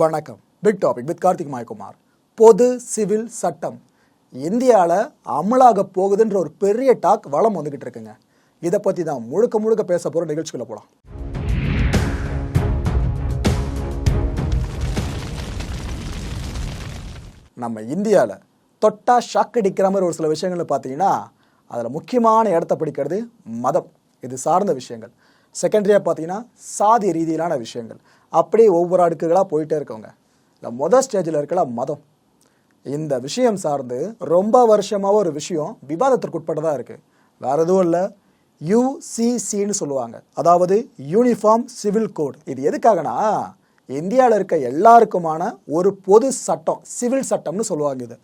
வணக்கம். Big topic with Karthik Mayakumar. பொது civil சட்டம். இந்தியாவில் அமலாக போகுதுன்ற ஒரு பெரிய டாக் வளம் வந்துகிட்டு இருக்குங்க. இதை பற்றி தான் முழுக்க முழுக்க பேச போகிற நிகழ்ச்சிக்குள்ள போகலாம் நம்ம இந்தியாவில் தொட்டா ஷாக் அடிக்கிற மாதிரி ஒரு சில விஷயங்கள் பார்த்தீங்கன்னா அதில் முக்கியமான இடத்த பிடிக்கிறது மதம். இது சார்ந்த விஷயங்கள். செகண்டரியாக பார்த்தீங்கன்னா சாதி ரீதியிலான விஷயங்கள். அப்படியே ஒவ்வொரு அடுக்குகளாக போயிட்டே இருக்கவங்க. இல்லை மொதல் ஸ்டேஜில் இருக்கல மதம். இந்த விஷயம் சார்ந்து ரொம்ப வருஷமாக ஒரு விஷயம் விவாதத்திற்கு உட்பட்டதாக இருக்குது வேறு எதுவும் இல்லை. யூசிசின்னு சொல்லுவாங்க. அதாவது யூனிஃபார்ம் சிவில் கோட் இது எதுக்காகனா இந்தியாவில் இருக்க எல்லாருக்குமான ஒரு பொது சட்டம் சிவில் சட்டம்னு சொல்லுவாங்க இது.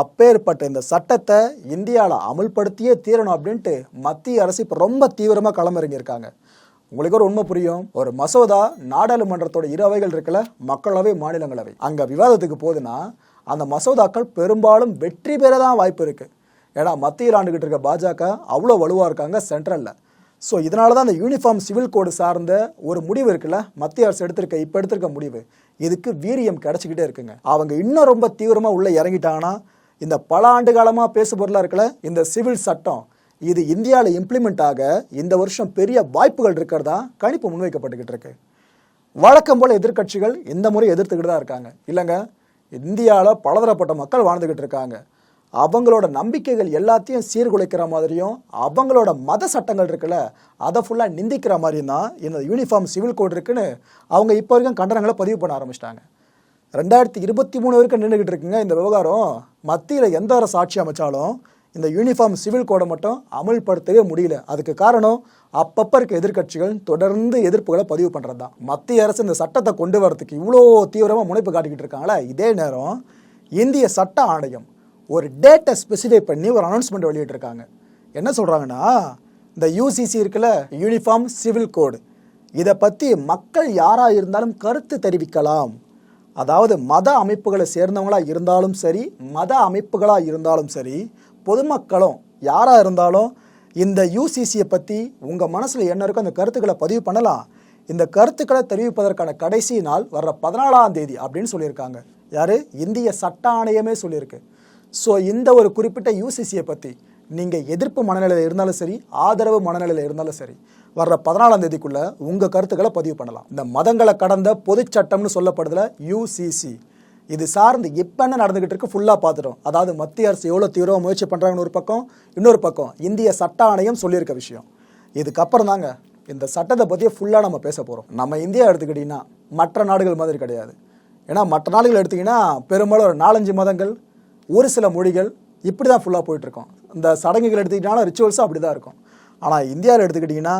அப்பேற்பட்ட இந்த சட்டத்தை இந்தியாவில் அமல்படுத்தியே தீரணும் அப்படின்ட்டு மத்திய அரசு இப்போ ரொம்ப தீவிரமாக களமிறங்கியிருக்காங்க. உங்களுக்கு ஒரு உண்மை புரியும். ஒரு மசோதா நாடாளுமன்றத்தோட இரு அவைகள் இருக்குல்ல மக்களவை மாநிலங்களவை. அங்கே விவாதத்துக்கு போகுதுன்னா அந்த மசோதாக்கள் பெரும்பாலும் வெற்றி பெற தான் வாய்ப்பு இருக்கு. ஏன்னா மத்தியில் ஆண்டுகிட்டு இருக்க பாஜக அவ்வளோ வலுவாக இருக்காங்க சென்ட்ரலில் ஸோ இதனால தான் அந்த யூனிஃபார்ம் சிவில் கோடு சார்ந்த ஒரு முடிவு இருக்குல்ல மத்திய அரசு எடுத்திருக்க இப்போ எடுத்திருக்க முடிவு. இதுக்கு வீரியம் கிடச்சிக்கிட்டே இருக்குங்க. அவங்க இன்னும் ரொம்ப தீவிரமாக உள்ளே இறங்கிட்டாங்கன்னா இந்த பல ஆண்டு காலமாக பேசுபொருளாக இருக்கல இந்த சிவில் சட்டம் இது இந்தியாவில் இம்ப்ளிமெண்ட் ஆக இந்த வருஷம் பெரிய வாய்ப்புகள் இருக்கிறதா கணிப்பு முன்வைக்கப்பட்டுக்கிட்டு இருக்கு. வழக்கம் போல எதிர்க்கட்சிகள் இந்த முறை எதிர்த்துக்கிட்டு தான் இருக்காங்க. இல்லைங்க இந்தியாவில் பலதரப்பட்ட மக்கள் வாழ்ந்துக்கிட்டு இருக்காங்க. அவங்களோட நம்பிக்கைகள் எல்லாத்தையும் சீர்குலைக்கிற மாதிரியும் அவங்களோட மத சட்டங்கள் இருக்குல்ல அதை ஃபுல்லாக நிந்திக்கிற மாதிரியும் தான் இந்த யூனிஃபார்ம் சிவில் கோட் இருக்குன்னு அவங்க இப்போ வரைக்கும் கண்டனங்களை பதிவு பண்ண ஆரம்பிச்சிட்டாங்க. ரெண்டாயிரத்தி இருபத்தி மூணு வரைக்கும் நின்றுக்கிட்டு இருக்குங்க இந்த விவகாரம். மத்தியில் எந்த அரசு ஆட்சி அமைச்சாலும் இந்த யூனிஃபார்ம் சிவில் கோடை மட்டும் அமல்படுத்தவே முடியல. அதுக்கு காரணம் அப்பப்போ இருக்க எதிர்க்கட்சிகள் தொடர்ந்து எதிர்ப்புகளை பதிவு பண்ணுறது தான் மத்திய அரசு இந்த சட்டத்தை கொண்டு வரதுக்கு இவ்வளோ தீவிரமாக முனைப்பு காட்டிக்கிட்டு இருக்காங்களா? இதே நேரம் இந்திய சட்ட ஆணையம் ஒரு டேட்டை ஸ்பெசிஃபை பண்ணி ஒரு அனௌன்ஸ்மெண்ட் வெளியிட்டிருக்காங்க. என்ன சொல்கிறாங்கன்னா இந்த யூசிசி இருக்குல்ல யூனிஃபார்ம் சிவில் கோடு இதை பற்றி மக்கள் யாராக இருந்தாலும் கருத்து தெரிவிக்கலாம். அதாவது மத அமைப்புகளை சேர்ந்தவங்களாக இருந்தாலும் சரி மத அமைப்புகளாக இருந்தாலும் சரி பொதுமக்களும் யாராக இருந்தாலும் இந்த யூசிசியை பற்றி உங்கள் மனசில் என்ன இருக்கோ அந்த கருத்துக்களை பதிவு பண்ணலாம். இந்த கருத்துக்களை தெரிவிப்பதற்கான கடைசி நாள் வர்ற பதினாலாம் தேதி அப்படின்னு சொல்லியிருக்காங்க. யார்? இந்திய சட்ட ஆணையமே சொல்லியிருக்கு. ஸோ இந்த ஒரு குறிப்பிட்ட யூசிசியை பற்றி நீங்கள் எதிர்ப்பு மனநிலையில் இருந்தாலும் சரி ஆதரவு மனநிலையில் இருந்தாலும் சரி வர்ற பதினாலாம் தேதிக்குள்ளே உங்கள் கருத்துக்களை பதிவு பண்ணலாம். இந்த மதங்களை கடந்த பொதுச்சட்டம்னு சட்டம்னு யூசிசி இது சார்ந்து இப்போ என்ன நடந்துகிட்டு இருக்கு ஃபுல்லாக பார்த்துட்டோம். அதாவது மத்திய அரசு எவ்வளோ தீவிரமாக முயற்சி பண்ணுறாங்கன்னு ஒரு பக்கம் இன்னொரு பக்கம் இந்திய சட்ட ஆணையம் சொல்லியிருக்க விஷயம். இதுக்கப்புறம் தாங்க இந்த சட்டத்தை பற்றியே ஃபுல்லாக நம்ம பேச போகிறோம் நம்ம இந்தியா எடுத்துக்கிட்டிங்கன்னா மற்ற நாடுகள் மாதிரி கிடையாது. ஏன்னா மற்ற நாடுகள் எடுத்திங்கன்னா பெரும்பாலும் ஒரு நாலஞ்சு மதங்கள் ஒரு சில மொழிகள் இப்படி தான் ஃபுல்லாக போயிட்டுருக்கோம். இந்த சடங்குகள் எடுத்துக்கிட்டிங்கன்னா ரிச்சுவல்ஸும் அப்படி தான் இருக்கும். ஆனால் இந்தியாவில் எடுத்துக்கிட்டிங்கன்னா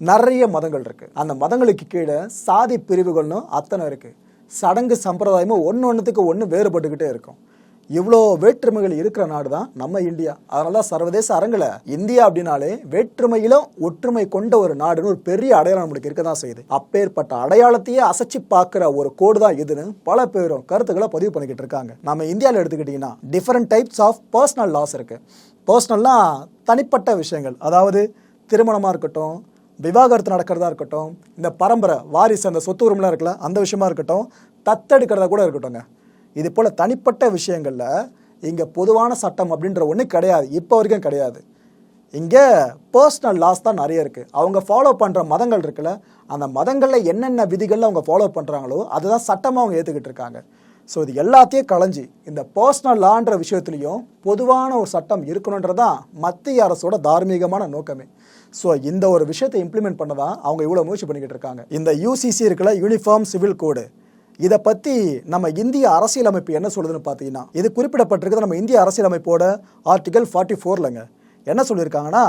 நிறைய மதங்கள் இருக்குது அந்த மதங்களுக்கு கீழே சாதி பிரிவுகள்னு அத்தனை இருக்குது சடங்கு சம்பிரதாயமும் ஒன்று ஒன்றுத்துக்கு ஒன்று வேறுபட்டுக்கிட்டே இருக்கும். இவ்வளோ வேற்றுமைகள் இருக்கிற நாடு தான் நம்ம இந்தியா. அதனால தான் சர்வதேச அரங்கில் இந்தியா அப்படின்னாலே வேற்றுமையிலும் ஒற்றுமை கொண்ட ஒரு நாடுன்னு ஒரு பெரிய அடையாளம் நம்மளுக்கு இருக்க தான் செய்யுது. அப்பேற்பட்ட அடையாளத்தையே அசைச்சு பார்க்குற ஒரு கோடு தான் இதுன்னு பல பேரும் கருத்துக்களை பதிவு பண்ணிக்கிட்டு இருக்காங்க. நம்ம இந்தியாவில் எடுத்துக்கிட்டிங்கன்னா different types of personal laws இருக்குது பர்சனல்னால் தனிப்பட்ட விஷயங்கள். அதாவது திருமணமாக இருக்கட்டும் விவாகரத்து நடக்கிறதா இருக்கட்டும் இந்த பரம்பரை வாரிசு அந்த சொத்து உரிமைலாம் இருக்குல்ல அந்த விஷயமா இருக்கட்டும் தத்தெடுக்கிறதா கூட இருக்கட்டும்ங்க. இது போல் தனிப்பட்ட விஷயங்களில் இங்கே பொதுவான சட்டம் அப்படின்ற ஒன்று கிடையாது. இப்போ வரைக்கும் கிடையாது. இங்கே பர்சனல் லாஸ் தான் நிறைய இருக்குது அவங்க ஃபாலோ பண்ணுற மதங்கள் இருக்குல்ல அந்த மதங்களில் என்னென்ன விதிகளில் அவங்க ஃபாலோ பண்ணுறாங்களோ அதுதான் சட்டமாக அவங்க ஏற்றுக்கிட்டு இருக்காங்க. ஸோ இது எல்லாத்தையும் களைஞ்சி இந்த பர்சனல் லான்ற விஷயத்துலையும் பொதுவான ஒரு சட்டம் இருக்கணுன்றதான் மத்திய அரசோட தார்மீகமான நோக்கமே. ஸோ இந்த ஒரு விஷயத்தை இம்ப்ளிமெண்ட் பண்ண தான் அவங்க இவ்வளோ முயற்சி பண்ணிக்கிட்டு இருக்காங்க. இந்த யூசிசி இருக்கிற யூனிஃபார்ம் சிவில் கோடு இதை பற்றி நம்ம இந்திய அரசியலமைப்பு என்ன சொல்லுதுன்னு பார்த்தீங்கன்னா இது குறிப்பிடப்பட்டிருக்குது நம்ம இந்திய அரசியலமைப்போட ஆர்டிகல் ஃபார்ட்டி ஃபோர்லங்க என்ன சொல்லியிருக்காங்கன்னா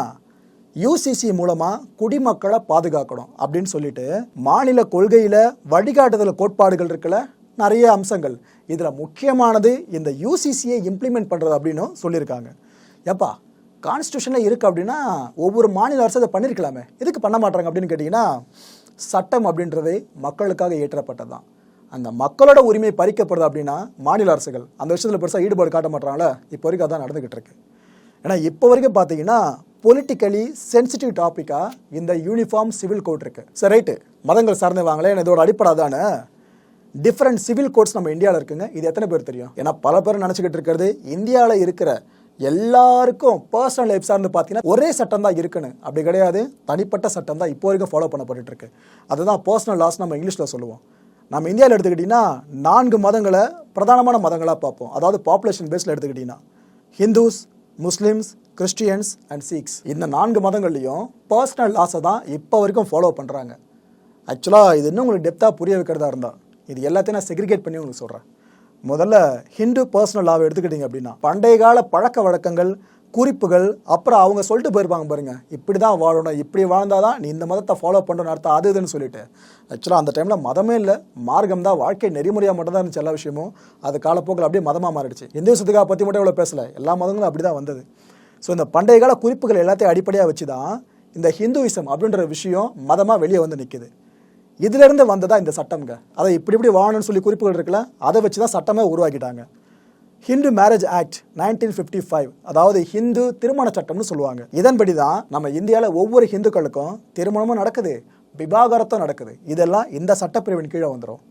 யூசிசி மூலமாக குடிமக்களை பாதுகாக்கணும் அப்படின்னு சொல்லிட்டு மாநில கொள்கையில் வழிகாட்டுதல் கோட்பாடுகள் இருக்குல்ல நிறைய அம்சங்கள். இதில் முக்கியமானது இந்த யூசிசியை இம்ப்ளிமெண்ட் பண்ணுறது அப்படின்னு சொல்லியிருக்காங்க. ஏப்பா கான்ஸ்டியூஷனில் இருக்குது அப்படின்னா ஒவ்வொரு மாநில அரசு அதை பண்ணியிருக்கலாமே எதுக்கு பண்ண மாட்டாங்க அப்படின்னு கேட்டிங்கன்னா சட்டம் அப்படின்றது மக்களுக்காக இயற்றப்பட்டது தான் அந்த மக்களோட உரிமை பறிக்கப்படுது அப்படின்னா மாநில அரசுகள். அந்த விஷயத்தில் பெருசாக ஈடுபாடு காட்ட மாட்டாங்களா இப்போ வரைக்கும் அதான் நடந்துக்கிட்டு இருக்கு. ஏன்னா இப்போ வரைக்கும் பார்த்தீங்கன்னா பொலிட்டிக்கலி சென்சிட்டிவ் டாப்பிக்காக இந்த யூனிஃபார்ம் சிவில் கோட் இருக்குது சரி ரைட்டு மதங்கள் சார்ந்தவாங்களே இதோட அடிப்படை தானே டிஃப்ரெண்ட் சிவில் கோட்ஸ் நம்ம இந்தியாவில் இருக்குங்க. இது எத்தனை பேர் தெரியும்? ஏன்னா பல பேர் நினச்சிக்கிட்டு இருக்கிறது இந்தியாவில் இருக்கிற எல்லாருக்கும் பர்சனல் லைஃப் சார்ந்து பார்த்தீங்கன்னா ஒரே சட்டம் தான் இருக்குன்னு. அப்படி கிடையாது. தனிப்பட்ட சட்டம் தான் இப்போ வரைக்கும் ஃபாலோ பண்ணப்பட்டு இருக்கு அதுதான் பர்சனல் லாஸ் நம்ம இங்கிலீஷில் சொல்லுவோம். நம்ம இந்தியாவில் எடுத்துக்கிட்டிங்கன்னா நான்கு மதங்களை பிரதானமான மதங்களாக பார்ப்போம். அதாவது பாப்புலேஷன் பேஸில் எடுத்துக்கிட்டிங்கன்னா Hindus Muslims Christians and Sikhs இந்த நான்கு மதங்கள்லையும் பர்சனல் லாஸை தான் இப்போ வரைக்கும் ஃபாலோ பண்ணுறாங்க ஆக்சுவலாக இது இன்னும் உங்களுக்கு டெப்த்தாக புரிய வைக்கிறதா இருந்தால் இது எல்லாத்தையும் நான் செக்ரிகேட் பண்ணி உங்களுக்கு சொல்கிறேன் முதல்ல ஹிந்து பர்சனல் லாவை எடுத்துக்கிட்டீங்க அப்படின்னா பண்டைய கால பழக்க வழக்கங்கள் குறிப்புகள் அப்புறம் அவங்க சொல்லிட்டு போயிருப்பாங்க பாருங்க. இப்படி தான் வாழணும் இப்படி வாழ்ந்தால் தான் நீ இந்த மதத்தை ஃபாலோ பண்ணுறன்னு அர்த்தம் அது இதுன்னு சொல்லிட்டு. ஆக்சுவலாக அந்த டைமில் மதமே இல்லை. மார்க்கம் தான் வாழ்க்கை நெறிமுறையாக மட்டும் தான் இருந்துச்சு எல்லா விஷயமும். அது காலப்போக்கில் அப்படியே மதமாக மாறிடுச்சு. இந்திய சுத்துக்கா பற்றி மட்டும் இவ்வளோ பேசலை. எல்லா மதங்களும் அப்படி தான் வந்தது. ஸோ இந்த பண்டைய கால குறிப்புகள் எல்லாத்தையும் அடிப்படையாக வச்சு தான் இந்த ஹிந்துவிசம் அப்படின்ற விஷயம் மதமாக வெளியே வந்து நிற்கிது இதிலிருந்து வந்ததா இந்த சட்டம்ங்க? அதை இப்படி இப்படி வாழணும்னு சொல்லி குறிப்புகள் இருக்குல்ல அதை வச்சு தான் சட்டமே உருவாக்கிட்டாங்க. Hindu marriage act nineteen fifty five அதாவது ஹிந்து திருமண சட்டம்னு சொல்லுவாங்க. இதன்படி தான் நம்ம இந்தியாவில் ஒவ்வொரு ஹிந்துக்களுக்கும் திருமணமும் நடக்குது விவாகரத்தும் நடக்குது. இதெல்லாம் இந்த சட்டப்பிரிவின் கீழே வந்துடும்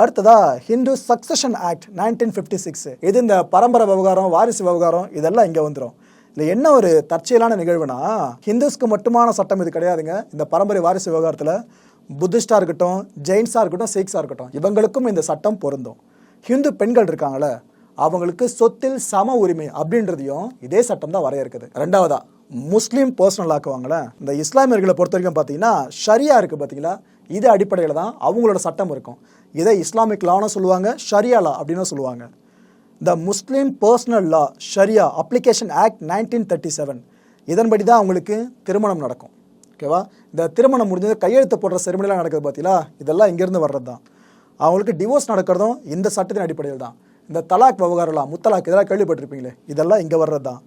அடுத்ததா Hindu succession act nineteen fifty six இது இந்த பரம்பரை விவகாரம் வாரிசு விவகாரம் இதெல்லாம் இங்கே வந்துடும் இதில் என்ன ஒரு தற்செயலான நிகழ்வுனா ஹிந்துஸ்க்கு மட்டுமான சட்டம் இது கிடையாதுங்க. இந்த பரம்பரை வாரிசு விவகாரத்தில் புத்திஸ்டாக இருக்கட்டும் ஜெயின்ஸாக இருக்கட்டும் சீக்ஸாக இருக்கட்டும் இவங்களுக்கும் இந்த சட்டம் பொருந்தும். ஹிந்து பெண்கள் இருக்காங்களே அவங்களுக்கு சொத்தில் சம உரிமை அப்படின்றதையும் இதே சட்டம் தான் வரையறுக்குது. ரெண்டாவதா முஸ்லீம் பர்சனல் ஆக்குவாங்களே இந்த இஸ்லாமியர்களை பொறுத்த வரைக்கும் பார்த்தீங்கன்னா ஷரியா இருக்குது பார்த்தீங்களா இது அடிப்படையில் தான் அவங்களோட சட்டம் இருக்கும். இதை இஸ்லாமிக் லான்னு சொல்லுவாங்க ஷரியா லா அப்படின்னு சொல்லுவாங்க. The Muslim personal law sharia application act nineteen thirty seven இதன்படி தான் அவங்களுக்கு திருமணம் நடக்கும். ஓகேவா? இந்த திருமணம் முடிஞ்சது கையெழுத்து போடுற செரிமனிலாம் நடக்குது பார்த்தீங்களா இதெல்லாம் இங்கேருந்து வர்றது தான் அவங்களுக்கு டிவோர்ஸ் நடக்கிறதும் இந்த சட்டத்தின் அடிப்படையில் தான் இந்த தலாக் விவகாரம்லாம் முத்தலாக் இதெல்லாம் கேள்விப்பட்டிருப்பீங்களே? இதெல்லாம் இங்கே வர்றது தான்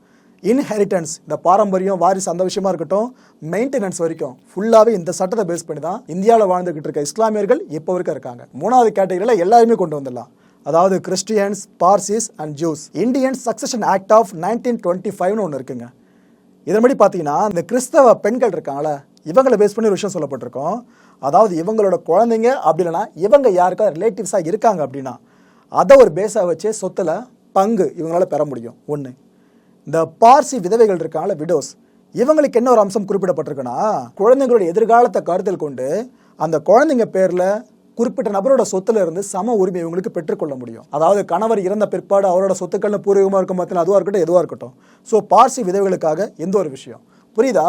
இன்ஹெரிட்டன்ஸ் இந்த பாரம்பரியம் வாரிசு அந்த விஷயமா இருக்கட்டும் மெயின்டெனன்ஸ் வரைக்கும் ஃபுல்லாகவே இந்த சட்டத்தை பேஸ் பண்ணி தான் இந்தியாவில் வாழ்ந்துகிட்டு இருக்க இஸ்லாமியர்கள் இப்போ வரைக்கும் இருக்காங்க. மூணாவது கேட்டகரியில் எல்லாருமே கொண்டு வந்துடலாம். அதாவது Christians Parsis and Jews Indian succession act of nineteen twenty ஃபைவ்னு ஒன்று இருக்குங்க. இதன்படி பார்த்தீங்கன்னா இந்த கிறிஸ்தவ பெண்கள் இருக்காங்களே இவங்களை பேஸ் பண்ணி ஒரு விஷயம் சொல்லப்பட்டிருக்கோம். அதாவது இவங்களோட குழந்தைங்க அப்படி இல்லைன்னா இவங்க யாருக்காவது ரிலேட்டிவ்ஸாக இருக்காங்க அப்படின்னா அதை ஒரு பேஸாக வச்சு சொத்தில் பங்கு இவங்களால பெற முடியும். ஒன்று இந்த பார்சி விதவைகள் இருக்காங்கள விடோஸ் இவங்களுக்கு என்ன ஒரு அம்சம் குறிப்பிடப்பட்டிருக்குன்னா குழந்தைங்களோட எதிர்காலத்தை கருத்தில் கொண்டு அந்த குழந்தைங்க பேரில் குறிப்பிட்ட நபரோட சொத்துல இருந்து சம உரிமை இவங்களுக்கு பெற்றுக்கொள்ள முடியும். அதாவது கணவர் இறந்த பிற்பாடு அவரோட சொத்துக்கள்னு பூர்வீகமாக இருக்கும் பார்த்தீங்கன்னா அதுவாக இருக்கட்டும் எதுவாக இருக்கட்டும். ஸோ பார்சி விதவைகளுக்காக எந்த ஒரு விஷயம்? புரியுதா?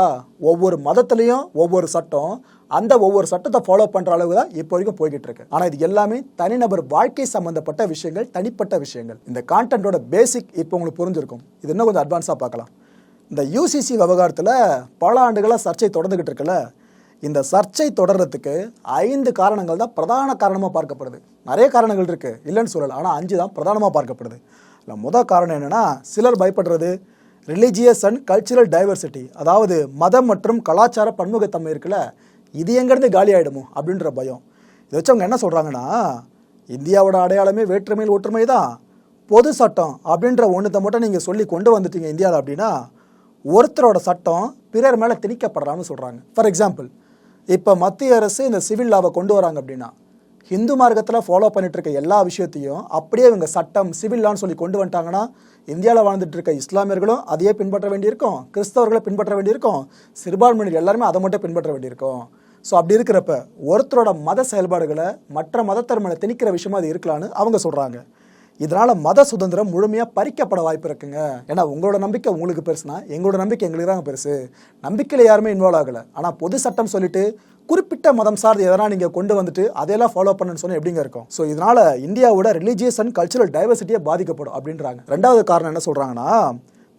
ஒவ்வொரு மதத்துலேயும் ஒவ்வொரு சட்டம் அந்த ஒவ்வொரு சட்டத்தை ஃபாலோ பண்ணுற அளவு தான் இப்போ வரைக்கும் போய்கிட்டு இருக்கு. ஆனால் இது எல்லாமே தனிநபர் வாழ்க்கை சம்மந்தப்பட்ட விஷயங்கள் தனிப்பட்ட விஷயங்கள். இந்த கான்டென்ட்டோட பேசிக் இப்போ உங்களுக்கு புரிஞ்சிருக்கும். இது இன்னும் கொஞ்சம் அட்வான்ஸாக பார்க்கலாம். இந்த யூசிசி விவகாரத்தில் பல ஆண்டுகளாக சர்ச்சை தொடர்ந்துக்கிட்டு இருக்குல்ல? இந்த சர்ச்சை தொடர்றதுக்கு ஐந்து காரணங்கள் தான் பிரதான காரணமாக பார்க்கப்படுது. நிறைய காரணங்கள் இருக்குது இல்லைன்னு சொல்லலை. ஆனால் அஞ்சு தான் பிரதானமாக பார்க்கப்படுது. இல்லை முதல் காரணம் என்னென்னா சிலர் பயப்படுறது ரிலீஜியஸ் அண்ட் கல்ச்சுரல் டைவர்சிட்டி அதாவது மதம் மற்றும் கலாச்சார பன்முகத்தன்மை இருக்குல்ல இது எங்கேருந்து காலி ஆகிடுமோ அப்படின்ற பயம். இதை வச்சு அவங்க என்ன சொல்கிறாங்கன்னா இந்தியாவோட அடையாளமே வேற்றுமையில் ஒற்றுமை தான். பொது சட்டம் அப்படின்ற ஒன்றத்தை மட்டும் நீங்கள் சொல்லி கொண்டு வந்துட்டீங்க இந்தியாவில் அப்படின்னா ஒருத்தரோட சட்டம் பிறர் மேலே திணிக்கப்படுறான்னு சொல்கிறாங்க ஃபார் எக்ஸாம்பிள் இப்போ மத்திய அரசு இந்த சிவில் லாவை கொண்டு வராங்க அப்படின்னா ஹிந்து மார்க்கத்தில் ஃபாலோ பண்ணிட்டு இருக்க எல்லா விஷயத்தையும் அப்படியே இவங்க சட்டம் சிவில் லான்னு சொல்லி கொண்டு வந்துட்டாங்கன்னா இந்தியாவில் வாழ்ந்துட்டு இருக்க இஸ்லாமியர்களும் அதையே பின்பற்ற வேண்டியிருக்கும் கிறிஸ்தவர்களை பின்பற்ற வேண்டியிருக்கும் சிறுபான்மையினர் எல்லாருமே அதை மட்டும் பின்பற்ற வேண்டியிருக்கும். ஸோ அப்படி இருக்கிறப்ப ஒருத்தரோட மத செயல்பாடுகளை மற்ற மதத்தர் மேலே திணிக்கிற விஷயமா அது இருக்கலான்னு அவங்க சொல்கிறாங்க இதனால் மத சுதந்திரம் முழுமையாக பறிக்கப்பட வாய்ப்பு இருக்குங்க. ஏன்னா உங்களோட நம்பிக்கை உங்களுக்கு பெருசுனா எங்களோட நம்பிக்கை எங்களுக்கு தாங்க பெருசு. நம்பிக்கையில் யாருமே இன்வால்வ் ஆகலை. ஆனால் பொது சட்டம் சொல்லிட்டு குறிப்பிட்ட மதம் சார்ந்து எதனா நீங்கள் கொண்டு வந்துட்டு அதையெல்லாம் ஃபாலோ பண்ணுன்னு சொன்னால் எப்படிங்க இருக்கும்? ஸோ இதனால் இந்தியாவோட ரிலீஜியஸ் அண்ட் கல்ச்சுரல் டைவர்சிட்டியே பாதிக்கப்படும் அப்படின்றாங்க. ரெண்டாவது காரணம் என்ன சொல்கிறாங்கன்னா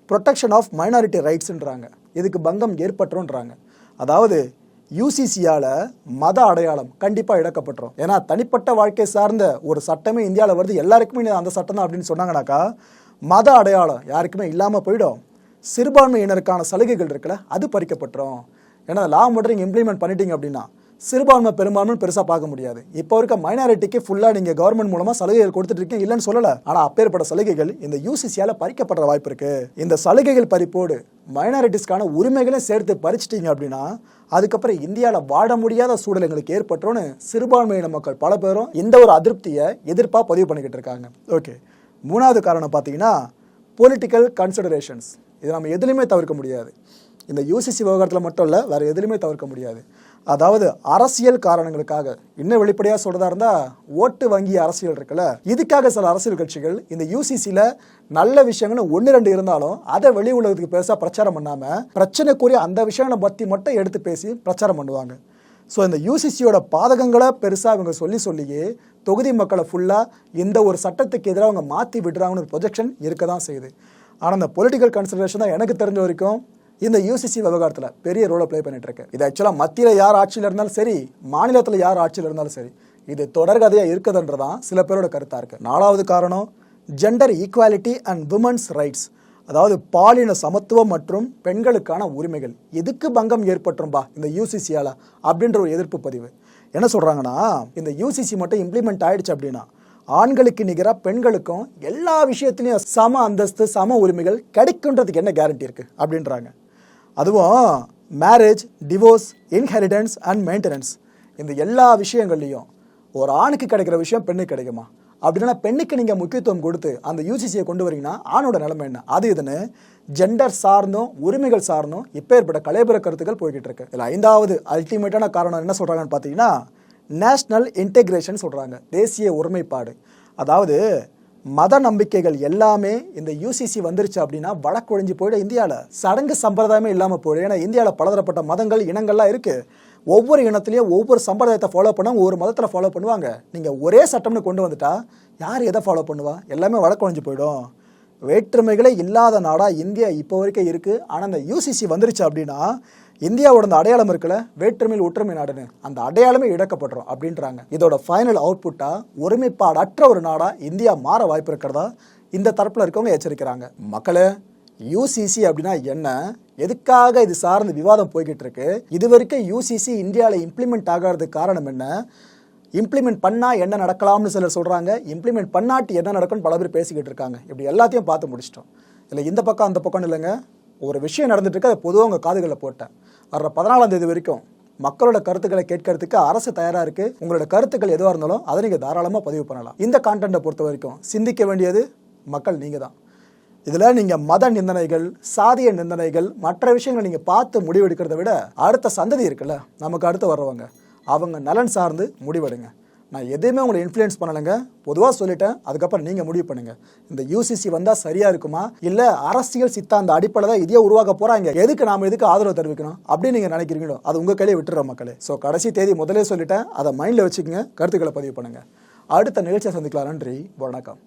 ப்ரொடெக்ஷன் ஆஃப் மைனாரிட்டி ரைட்ஸ்ன்றாங்க இதுக்கு பங்கம் ஏற்பட்டுருன்றாங்க அதாவது யூசிசியால மத அடையாளம் கண்டிப்பாக இழக்கப்பட்டுரும். ஏன்னா தனிப்பட்ட வாழ்க்கை சார்ந்த ஒரு சட்டமே இந்தியாவில் வருது. எல்லாருக்குமே அந்த சட்டம் தான் அப்படின்னு சொன்னாங்கனாக்கா மத அடையாளம் யாருக்குமே இல்லாமல் போயிடும். சிறுபான்மையினருக்கான சலுகைகள் இருக்குல்ல அது பறிக்கப்பட்டுரும். ஏன்னா லா மட்டும் நீங்கள் இம்ப்ளிமெண்ட் பண்ணிட்டீங்க அப்படின்னா சிறுபான்மை பெரும்பான்மை பெருசாக பார்க்க முடியாது. இப்போ இருக்க மைனாரிட்டிக்கு ஃபுல்லாக நீங்கள் கவர்மெண்ட் மூலமாக சலுகைகள் கொடுத்துட்டு இருக்கீங்க. இல்லைன்னு சொல்லலை. ஆனால் அப்பேற்பட்ட சலுகைகள் இந்த யூசிசியால் பறிக்கப்படுற வாய்ப்பு இருக்கு. இந்த சலுகைகள் பறிப்போடு மைனாரிட்டிஸ்க்கான உரிமைகளையும் சேர்த்து பறிச்சிட்டீங்க அப்படின்னா அதுக்கப்புறம் இந்தியாவில் வாட முடியாத சூழல் எங்களுக்கு ஏற்பட்டோன்னு சிறுபான்மையின மக்கள் பல பேரும் இந்த ஒரு அதிருப்தியை எதிர்ப்பாக பதிவு பண்ணிக்கிட்டு இருக்காங்க. ஓகே மூணாவது காரணம் பார்த்தீங்கன்னா பொலிட்டிக்கல் கன்சிடரேஷன்ஸ் இதை நம்ம எதுலையுமே தவிர்க்க முடியாது. இந்த யூசிசி விவகாரத்தில் மட்டும் இல்லை வேறு எதுலையுமே தவிர்க்க முடியாது. அதாவது அரசியல் காரணங்களுக்காக. இன்னும் வெளிப்படையாக சொல்றதா இருந்தால் ஓட்டு வங்கி அரசியல் இருக்குல்ல. இதுக்காக சில அரசியல் கட்சிகள் இந்த யூசிசியில் நல்ல விஷயங்கள்னு ஒன்று ரெண்டு இருந்தாலும் அதை வெளி உலகத்துக்கு பெருசாக பிரச்சாரம் பண்ணாமல் பிரச்சனைக்குரிய அந்த விஷயங்களை பற்றி மட்டும் எடுத்து பேசி பிரச்சாரம் பண்ணுவாங்க. ஸோ இந்த யூசிசியோட பாதகங்களை பெருசாக இவங்க சொல்லி சொல்லியே தொகுதி மக்களை ஃபுல்லாக இந்த ஒரு சட்டத்துக்கு எதிராக அவங்க மாற்றி விடுறாங்கன்னு ஒரு ப்ரொஜெக்ஷன் இருக்க தான் செய்யுது. ஆனால் இந்த பொலிட்டிக்கல் கன்சிடரேஷன் தான் எனக்கு தெரிஞ்ச வரைக்கும் இந்த யூசிசி விவகாரத்தில் பெரிய ரோலை ப்ளே பண்ணிட்டு இருக்கு. இது ஆக்சுவலாக மத்தியில் யார் ஆட்சியில் இருந்தாலும் சரி மாநிலத்தில் யார் ஆட்சியில் இருந்தாலும் சரி இது தொடர்கதையாக இருக்குதுன்றதான் சில பேரோட கருத்தாக இருக்கு. நாலாவது காரணம் gender equality and women's rights அதாவது பாலின சமத்துவம் மற்றும் பெண்களுக்கான உரிமைகள். எதுக்கு பங்கம் ஏற்பட்டுரும்பா இந்த யூசிசியால் அப்படின்ற ஒரு எதிர்ப்பு பதிவு. என்ன சொல்கிறாங்கன்னா இந்த யூசிசி மட்டும் இம்ப்ளிமெண்ட் ஆயிடுச்சு அப்படின்னா ஆண்களுக்கு நிகராக பெண்களுக்கும் எல்லா விஷயத்துலையும் சம அந்தஸ்து சம உரிமைகள் கிடைக்குன்றதுக்கு என்ன கேரண்டி இருக்குது அப்படின்றாங்க. அதுவும் marriage divorce inheritance and maintenance இந்த எல்லா விஷயங்கள்லையும் ஒரு ஆணுக்கு கிடைக்கிற விஷயம் பெண்ணுக்கு கிடைக்குமா? அப்படின்னா பெண்ணுக்கு நீங்கள் முக்கியத்துவம் கொடுத்து அந்த யூசிசியை கொண்டு வரீங்கன்னா ஆணோட நிலைமை என்ன? அது இதுன்னு ஜெண்டர் சார்ந்தும் உரிமைகள் சார்ந்தும் இப்போ ஏற்பட்ட கலைபுர கருத்துக்கள் போய்கிட்டு இருக்கு. இதில் ஐந்தாவது அல்டிமேட்டான காரணம் என்ன சொல்கிறாங்கன்னு பார்த்தீங்கன்னா நேஷ்னல் இன்டெகிரேஷன் சொல்கிறாங்க தேசிய ஒருமைப்பாடு. அதாவது மத நம்பிக்கைகள் எல்லாமே இந்த யூசிசி வந்துருச்சு அப்படின்னா வழக்கொழிஞ்சு போயிடும் இந்தியாவில் சடங்கு சம்பிரதாயமே இல்லாமல் போயிடும். ஏன்னா இந்தியாவில் பலதரப்பட்ட மதங்கள் இனங்கள்லாம் இருக்குது ஒவ்வொரு இனத்துலேயும் ஒவ்வொரு சம்பிரதாயத்தை ஃபாலோ பண்ணால் ஒரு மதத்தில் ஃபாலோ பண்ணுவாங்க. நீங்கள் ஒரே சட்டம்னு கொண்டு வந்துட்டா யார் எதை ஃபாலோ பண்ணுவா? எல்லாமே வழக்கொழிஞ்சு போயிடும். வேற்றுமைகளே இல்லாத நாடாக இந்தியா இப்போ வரைக்கும் இருக்குது ஆனால் இந்த யூசிசி வந்துருச்சு அப்படின்னா இந்தியாவோட அந்த அடையாளம் இருக்குல்ல? வேற்றுமையில் ஒற்றுமை நாடுன்னு. அந்த அடையாளமே இழக்கப்படுறோம் அப்படின்றாங்க. இதோட ஃபைனல் அவுட்புட்டாக ஒருமைப்பாடற்ற ஒரு நாடாக இந்தியா மாற வாய்ப்பு இருக்கிறதா? இந்த தரப்பில் இருக்கவங்க எச்சரிக்கிறாங்க. மக்களே யூசிசி அப்படின்னா என்ன? எதுக்காக இது சார்ந்து விவாதம் போய்கிட்டு இருக்கு இது வரைக்கும் யூசிசி இந்தியாவில் இம்ப்ளிமெண்ட் ஆகாததுக்கு காரணம் என்ன? இம்ப்ளிமெண்ட் பண்ணால் என்ன நடக்கலாம்னு சிலர் சொல்கிறாங்க இம்ப்ளிமெண்ட் பண்ணாட்டி என்ன நடக்கும்னு பல பேர் பேசிக்கிட்டு இருக்காங்க இப்படி எல்லாத்தையும் பார்த்து முடிச்சிட்டோம். இல்லை இந்த பக்கம் அந்த பக்கம் இல்லைங்க. ஒரு விஷயம் நடந்துட்டு இருக்கு அதை பொதுவாக உங்கள் காதுகளில் போட்டேன். வர்ற பதினாலாம் தேதி வரைக்கும் மக்களோட கருத்துக்களை கேட்கறதுக்கு அரசு தயாராக இருக்கு. உங்களோட கருத்துக்கள் எதுவாக இருந்தாலும் அதை நீங்கள் தாராளமாக பதிவு பண்ணலாம். இந்த கான்டென்ட்டை பொறுத்த வரைக்கும் சிந்திக்க வேண்டியது மக்கள் நீங்கள் தான். இதில் நீங்கள் மத நிந்தனைகள் சாதிய நிந்தனைகள் மற்ற விஷயங்களை நீங்கள் பார்த்து முடிவெடுக்கிறத விட அடுத்த சந்ததி இருக்குல்ல நமக்கு அடுத்து வர்றவங்க. அவங்க நலன் சார்ந்து முடிவெடுங்க. நான் எதையுமே உங்களை இன்ஃப்ளூயன்ஸ் பண்ணலைங்க. பொதுவாக சொல்லிட்டேன். அதுக்கப்புறம் நீங்கள் முடிவு பண்ணுங்கள் இந்த யூசிசி வந்தால் சரியாக இருக்குமா? இல்லை அரசியல் சித்தாந்த அடிப்படை தான் இதையே உருவாக்க போகிறாங்க எதுக்கு நாம் எதுக்கு ஆதரவு தெரிவிக்கணும்? அப்படின்னு நீங்கள் நினைக்கிறீங்களோ? அது உங்கள் கையிலே விட்டுற மக்களே. ஸோ கடைசி தேதி முதலே சொல்லிட்டேன். அதை மைண்டில் வச்சுக்கோங்க. கருத்துக்களை பதிவு பண்ணுங்கள் அடுத்த நிகழ்ச்சியை சந்திக்கலாம். நன்றி. வணக்கம்.